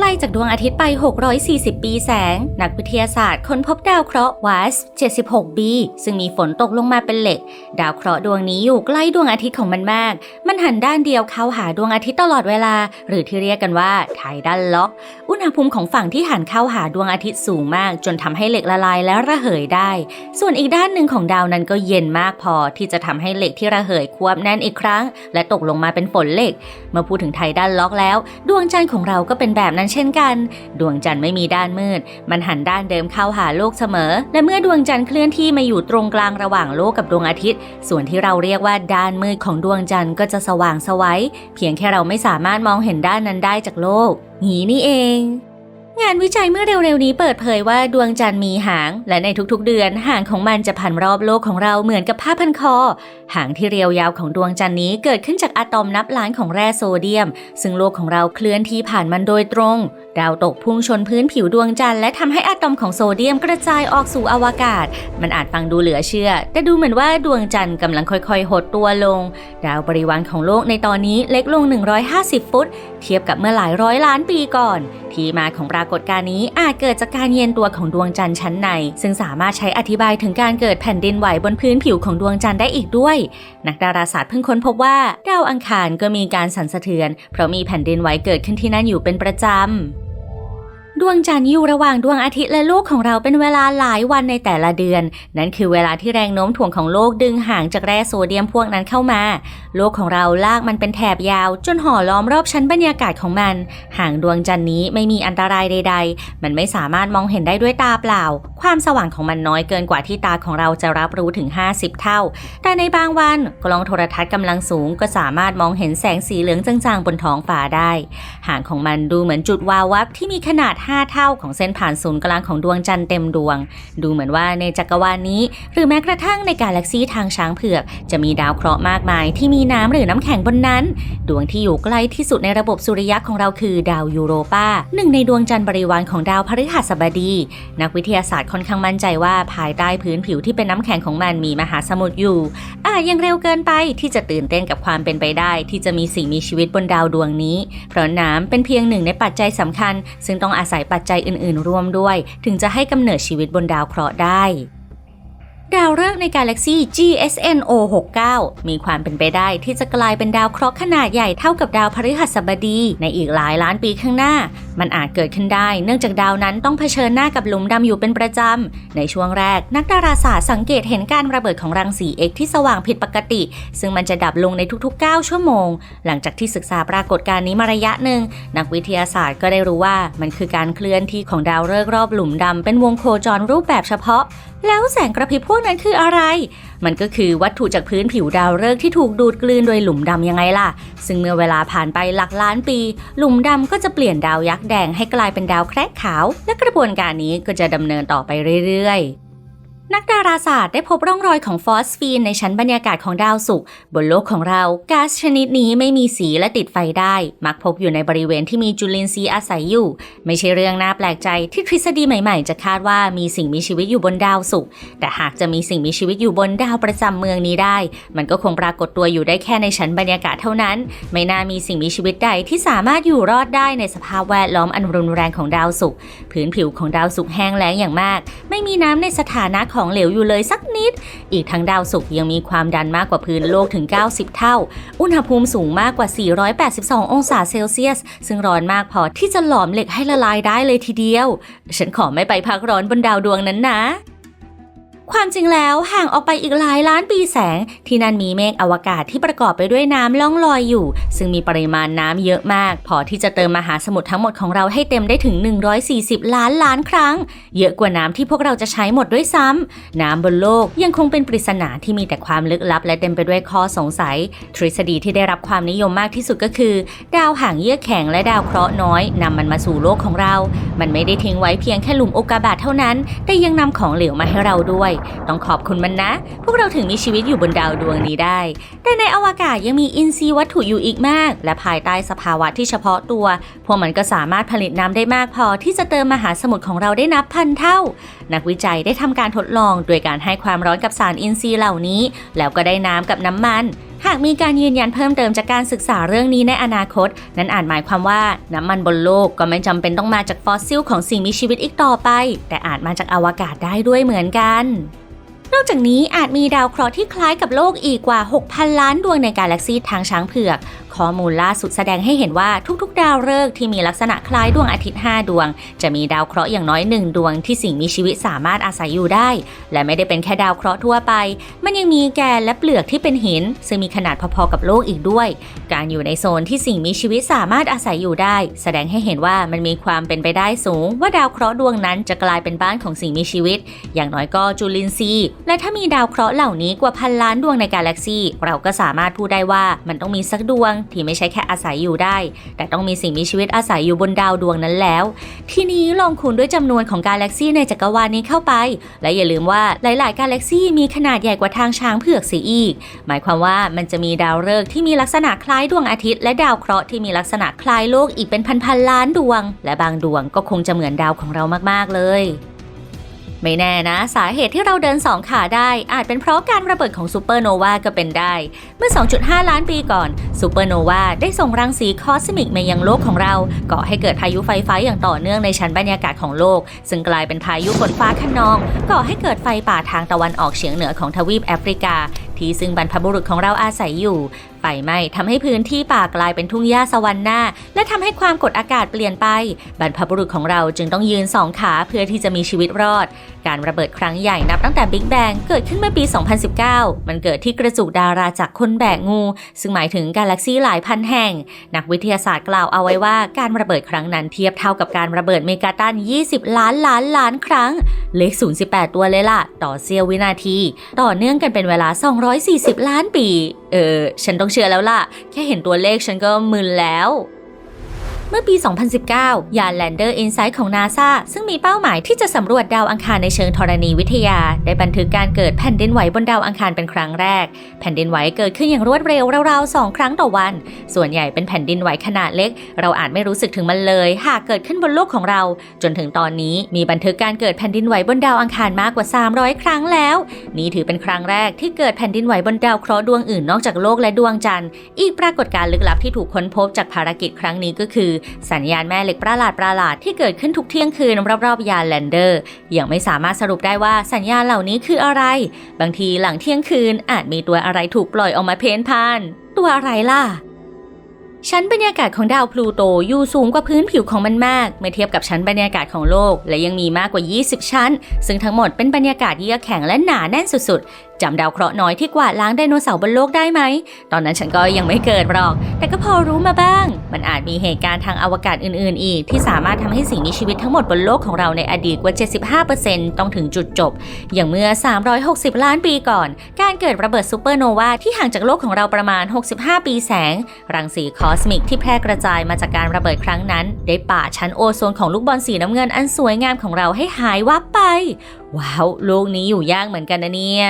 ใกล้จากดวงอาทิตย์ไป 640 ปีแสง นักวิทยาศาสตร์ค้นพบดาวเคราะห์วัส 76b ซึ่งมีฝนตกลงมาเป็นเหล็ก ดาวเคราะห์ดวงนี้อยู่ใกล้ดวงอาทิตย์ของมันมาก มันหันด้านเดียวเข้าหาดวงอาทิตย์ตลอดเวลา หรือที่เรียกกันว่าไทดันล็อก อุณหภูมิของฝั่งที่หันเข้าหาดวงอาทิตย์สูงมาก จนทำให้เหล็กละลายและระเหยได้ ส่วนอีกด้านหนึ่งของดาวนั้นก็เย็นมากพอที่จะทำให้เหล็กที่ระเหยควบแน่นอีกครั้ง และตกลงมาเป็นฝนเหล็ก เมื่อพูดถึงไทดันล็อกแล้ว ดวงจันทร์ของเราก็เป็นแบบนั้นเช่นกัน ดวงจันทร์ไม่มีด้านมืด มันหันด้านเดิมเข้าหาโลกเสมอ และเมื่อดวงจันทร์เคลื่อนที่มาอยู่ตรงกลางระหว่างโลกกับดวงอาทิตย์ ส่วนที่เราเรียกว่าด้านมืดของดวงจันทร์ก็จะสว่างสวัยเพียงแค่เราไม่สามารถมองเห็นด้านนั้นได้จากโลกงี้นี่เอง งานวิจัยเมื่อเร็วๆนี้เปิดเผยว่าดวงจันทร์มีหาง และในทุกๆเดือนหางของมันจะพันรอบโลกของเราเหมือนกับผ้าพันคอ หางที่เรียวยาวของดวงจันทร์นี้เกิดขึ้นจากอะตอมนับล้านของแร่โซเดียม ซึ่งโลกของเราเคลื่อนที่ผ่านมันโดยตรง ดาวตกพุ่งชนพื้นผิวดวงจันทร์และทำให้อะตอมของโซเดียมกระจายออกสู่อวกาศ มันอาจฟังดูเหลือเชื่อ แต่ดูเหมือนว่าดวงจันทร์กำลังค่อยๆ หดตัวลง ดาวบริวารของโลกในตอนนี้เล็กลง 150 ฟุต เทียบกับเมื่อหลายร้อยล้านปีก่อน ที่มาของปรากฏการณ์นี้อาจเกิดจากการเย็นตัวของดวงจันทร์ชั้นใน ซึ่งสามารถใช้อธิบายถึงการเกิดแผ่นดินไหวบนพื้นผิวของดวงจันทร์ได้อีกด้วย นักดาราศาสตร์เพิ่งค้นพบว่าดาวอังคารก็มีการสั่นสะเทือน เพราะมีแผ่นดินไหวเกิดขึ้นที่นั่นอยู่เป็นประจำ ดวงจันทร์อยู่ระหว่างดวงอาทิตย์และโลกของเราเป็นเวลาหลายวันในแต่ละเดือน นั่นคือเวลาที่แรงโน้มถ่วงของโลกดึงห่างจากแร่โซเดียมพวกนั้นเข้ามา โลกของเราลากมันเป็นแถบยาว จนห่อล้อมรอบชั้นบรรยากาศของมัน ห่างดวงจันทร์นี้ไม่มีอันตรายใด ๆ มันไม่สามารถมองเห็นได้ด้วยตาเปล่า ความสว่างของมันน้อยเกินกว่าที่ตาของเราจะรับรู้ถึง 50 เท่า แต่ในบางวันกล้องโทรทัศน์กำลังสูงก็สามารถมองเห็นแสงสีเหลืองจางๆบนท้องฟ้าได้ ห่างของมันดูเหมือนจุดวาววับที่มีขนาด5 เท่าของเส้นผ่านศูนย์กลางของดวงจันทร์เต็มดวง ดูเหมือนว่าในจักรวาลนี้ หรือแม้กระทั่งในกาแล็กซีทางช้างเผือก จะมีดาวเคราะห์มากมายที่มีน้ำหรือน้ำแข็งบนนั้น ดวงที่อยู่ใกล้ที่สุดในระบบสุริยะของเราคือดาวยูโรปาหนึ่งในดวงจันทร์บริวารของดาวพฤหัสบดี นักวิทยาศาสตร์ค่อนข้างมั่นใจว่าภายใต้พื้นผิวที่เป็นน้ำแข็งของมันมีมหาสมุทรอยู่อาจยังเร็วเกินไปที่จะตื่นเต้นกับความเป็นไปได้ ที่จะมีสิ่งมีชีวิตบนดาวดวงนี้ เพราะน้ำเป็นเพียงหนึ่งในปัจจัยสำคัญ ซึ่งต้องอาศัยปัจจัยอื่นๆ ร่วมด้วย ถึงจะให้กำเนิดชีวิตบนดาวเคราะห์ได้ ดาวฤกษ์ในกาแล็กซี GSN O69 มีความเป็นไปได้ที่จะกลายเป็นดาวเคราะห์ขนาดใหญ่เท่ากับดาวพฤหัสบดีในอีกหลายล้านปีข้างหน้า มันอาจเกิดขึ้นได้ เนื่องจากดาวนั้นต้องเผชิญหน้ากับหลุมดำอยู่เป็นประจำ ในช่วงแรกนักดาราศาสตร์สังเกตเห็นการระเบิดของรังสี X ที่สว่างผิดปกติ ซึ่งมันจะดับลงในทุกๆ 9 ชั่วโมง หลังจากที่ศึกษาปรากฏการณ์นี้มาระยะหนึ่งนักวิทยาศาสตร์ก็ได้รู้ว่ามันคือการเคลื่อนที่ของดาวฤกษ์รอบหลุมดำเป็นวงโคจรรูปแบบเฉพาะแล้วแสงกระพริบพวกนั้นคืออะไร มันก็คือวัตถุจากพื้นผิวดาวฤกษ์ที่ถูกดูดกลืนโดยหลุมดำยังไงล่ะ ซึ่งเมื่อเวลาผ่านไปหลักล้านปี หลุมดำก็จะเปลี่ยนดาวยักษ์แดงให้กลายเป็นดาวแคระขาว และกระบวนการนี้ก็จะดำเนินต่อไปเรื่อยๆ นักดาราศาสตร์ได้พบร่องรอยของฟอสฟีนในชั้นบรรยากาศของดาวศุกร์บนโลกของเราก๊าซชนิดนี้ไม่มีสีและติดไฟได้ มักพบอยู่ในบริเวณที่มีจุลินทรีย์อาศัยอยู่ ไม่ใช่เรื่องน่าแปลกใจที่ทฤษฎีใหม่ๆ จะคาดว่ามีสิ่งมีชีวิตอยู่บนดาวศุกร์แต่หากจะมีสิ่งมีชีวิตอยู่บนดาวประจำเมืองนี้ได้ มันก็คงปรากฏตัวอยู่ได้แค่ในชั้นบรรยากาศเท่านั้น ไม่น่ามีสิ่งมีชีวิตใดที่สามารถอยู่รอดได้ในสภาพแวดล้อมอันรุนแรงของดาวศุกร์พื้นผิวของดาวศุกร์แห้งแล้งอย่างมาก ไม่มีน้ำในสถานะของเหลวอยู่เลยสักนิด อีกทั้งดาวศุกร์ยังมีความดันมากกว่าพื้นโลกถึง 90 เท่า อุณหภูมิสูงมากกว่า 482 องศาเซลเซียส ซึ่งร้อนมากพอที่จะหลอมเหล็กให้ละลายได้เลยทีเดียว ฉันขอไม่ไปพักร้อนบนดาวดวงนั้นนะ ความจริงแล้วห่างออกไปอีกหลายล้านปีแสง ที่นั่นมีเมฆอวกาศที่ประกอบไปด้วยน้ำล่องลอยอยู่ ซึ่งมีปริมาณน้ำเยอะมาก พอที่จะเติมมหาสมุทรทั้งหมดของเราให้เต็มได้ถึง 140 ล้านล้านครั้ง เยอะกว่าน้ำที่พวกเราจะใช้หมดด้วยซ้ำน้ำบนโลกยังคงเป็นปริศนาที่มีแต่ความลึกลับ และเต็มไปด้วยข้อสงสัย ทฤษฎีที่ได้รับความนิยมมากที่สุดก็คือ ดาวหางเยื่อแข็งและดาวเคราะห์น้อยนำมันมาสู่โลกของเรา มันไม่ได้ทิ้งไว้เพียงแค่หลุมโอกกาบาตเท่านั้น แต่ยังนำของเหลวมาให้เราด้วยต้องขอบคุณมันนะ พวกเราถึงมีชีวิตอยู่บนดาวดวงนี้ได้ แต่ในอวกาศยังมีอินทรีย์วัตถุอยู่อีกมาก และภายใต้สภาวะที่เฉพาะตัว พวกมันก็สามารถผลิตน้ำได้มากพอที่จะเติมมหาสมุทรของเราได้นับพันเท่า นักวิจัยได้ทำการทดลองโดยการให้ความร้อนกับสารอินทรีย์เหล่านี้ แล้วก็ได้น้ำกับน้ำมัน หากมีการยืนยันเพิ่มเติมจากการศึกษาเรื่องนี้ในอนาคต นั้นอาจหมายความว่าน้ำมันบนโลกก็ไม่จำเป็นต้องมาจากฟอสซิลของสิ่งมีชีวิตอีกต่อไป แต่อาจมาจากอวกาศได้ด้วยเหมือนกัน นอกจากนี้อาจมีดาวเคราะห์ที่คล้ายกับโลกอีกกว่า 6,000 ล้านดวงในกาแล็กซีทางช้างเผือก ข้อมูลล่าสุดแสดงให้เห็นว่าทุกๆ ดาวฤกษ์ที่มีลักษณะคล้ายดวงอาทิตย์ 5 ดวง จะมีดาวเคราะห์อย่างน้อยหนึ่งดวงที่สิ่งมีชีวิตสามารถอาศัยอยู่ได้ และไม่ได้เป็นแค่ดาวเคราะห์ทั่วไป มันยังมีแกนและเปลือกที่เป็นหิน ซึ่งมีขนาดพอๆกับโลกอีกด้วย การอยู่ในโซนที่สิ่งมีชีวิตสามารถอาศัยอยู่ได้ แสดงให้เห็นว่ามันมีความเป็นไปได้สูง ว่าดาวเคราะห์ดวงนั้นจะกลายเป็นบ้านของสิ่งมีชีวิต อย่างน้อยก็จุลินทรีย์ และถ้ามีดาวเคราะห์เหล่านี้กว่าพันล้านดวงในกาแล็กซีเราก็สามารถพูดได้ว่ามันต้องมีสักดวงที่ไม่ใช่แค่อาศัยอยู่ได้ แต่ต้องมีสิ่งมีชีวิตอาศัยอยู่บนดาวดวงนั้นแล้ว ทีนี้ลองคูณด้วยจำนวนของกาแล็กซีในจักรวาลนี้เข้าไป และอย่าลืมว่าหลาย ๆ กาแล็กซีมีขนาดใหญ่กว่าทางช้างเผือกเสียอีก หมายความว่ามันจะมีดาวฤกษ์ที่มีลักษณะคล้ายดวงอาทิตย์ และดาวเคราะห์ที่มีลักษณะคล้ายโลกอีกเป็นพันๆล้านดวง และบางดวงก็คงจะเหมือนดาวของเรามาก ๆ เลย ไม่แน่นะ สาเหตุที่เราเดินสองขาได้ อาจเป็นเพราะการระเบิดของซูเปอร์โนวาก็เป็นได้ เมื่อ 2.5 ล้านปีก่อนซูเปอร์โนวาได้ส่งรังสีคอสมิกมายังโลกของเราก่อให้เกิดพายุไฟฟ้าอย่างต่อเนื่องในชั้นบรรยากาศของโลก ซึ่งกลายเป็นพายุฝนฟ้าคะนอง ก่อให้เกิดไฟป่าทางตะวันออกเฉียงเหนือของทวีปแอฟริกา ที่ซึ่งบรรพบุรุษของเราอาศัยอยู่ไฟไหม้ทำให้พื้นที่ป่ากลายเป็นทุ่งหญ้าสวรรค์หน้า และทำให้ความกดอากาศเปลี่ยนไป บรรพบุรุษของเราจึงต้องยืนสองขาเพื่อที่จะมีชีวิตรอด การระเบิดครั้งใหญ่นับตั้งแต่บิ๊กแบงเกิดขึ้นเมื่อปี 2019 มันเกิดที่กระจุกดาราจากคนแบกงู ซึ่งหมายถึงกาแล็กซีหลายพันแห่ง นักวิทยาศาสตร์กล่าวเอาไว้ว่าการระเบิดครั้งนั้นเทียบเท่ากับการระเบิดเมกาตัน 20 ล้านล้านล้านครั้ง เลข 018 ตัวเลยล่ะ ต่อเสี้ยววินาที ต่อเนื่องกันเป็นเวลา 240 ล้านปี เออฉันต้องเชื่อแล้วล่ะ แค่เห็นตัวเลขฉันก็มึนแล้ว เมื่อปี 2019 ยาน Lander Insight ของ NASA ซึ่งมีเป้าหมายที่จะสำรวจดาวอังคารในเชิงธรณีวิทยา ได้บันทึกการเกิดแผ่นดินไหวบนดาวอังคารเป็นครั้งแรก แผ่นดินไหวเกิดขึ้นอย่างรวดเร็วราวๆ2ครั้งต่อวัน ส่วนใหญ่เป็นแผ่นดินไหวขนาดเล็ก เราอาจไม่รู้สึกถึงมันเลย หากเกิดขึ้นบนโลกของเรา จนถึงตอนนี้มีบันทึกการเกิดแผ่นดินไหวบนดาวอังคารมากกว่า 300 ครั้งแล้ว นี่ถือเป็นครั้งแรกที่เกิดแผ่นดินไหวบนดาวเคราะห์ดวงอื่นนอกจากโลกและดวงจันทร์ อีกปรากฏการณ์ลึกลับที่ถูกค้นพบจากภารกิจครั้งนี้ก็คือสัญญาณแม่เหล็กประหลาดประหลาดที่เกิดขึ้นทุกเที่ยงคืนรอบๆยานแลนเดอร์ ยังไม่สามารถสรุปได้ว่าสัญญาณเหล่านี้คืออะไร บางทีหลังเที่ยงคืนอาจมีตัวอะไรถูกปล่อยออกมาเพ้นพ่าน ตัวอะไรล่ะ ชั้นบรรยากาศของดาวพลูโตอยู่สูงกว่าพื้นผิวของมันมาก เมื่อเทียบกับชั้นบรรยากาศของโลก และยังมีมากกว่า 20 ชั้น ซึ่งทั้งหมดเป็นบรรยากาศเยือกแข็งและหนาแน่นสุดๆจำดาวเคราะห์น้อยที่กวาดล้างไดโนเสาร์บนโลกได้ไหม ตอนนั้นฉันก็ยังไม่เกิดหรอก แต่ก็พอรู้มาบ้าง มันอาจมีเหตุการณ์ทางอวกาศอื่นๆ อีก ที่สามารถทำให้สิ่งมีชีวิตทั้งหมดบนโลกของเราในอดีตกว่า 75%ต้องถึงจุดจบ อย่างเมื่อ 360 ล้านปีก่อน การเกิดระเบิดซูเปอร์โนวาที่ห่างจากโลกของเราประมาณ 65 ปีแสง รังสีคออสมิกที่แพร่กระจายมาจากการระเบิดครั้งนั้น ได้ป่าชั้นโอโซนของลูกบอลสีน้ำเงินอันสวยงามของเราให้หายวับไป ว้าว ลูกนี้อยู่ยากเหมือนกันนะเนี่ย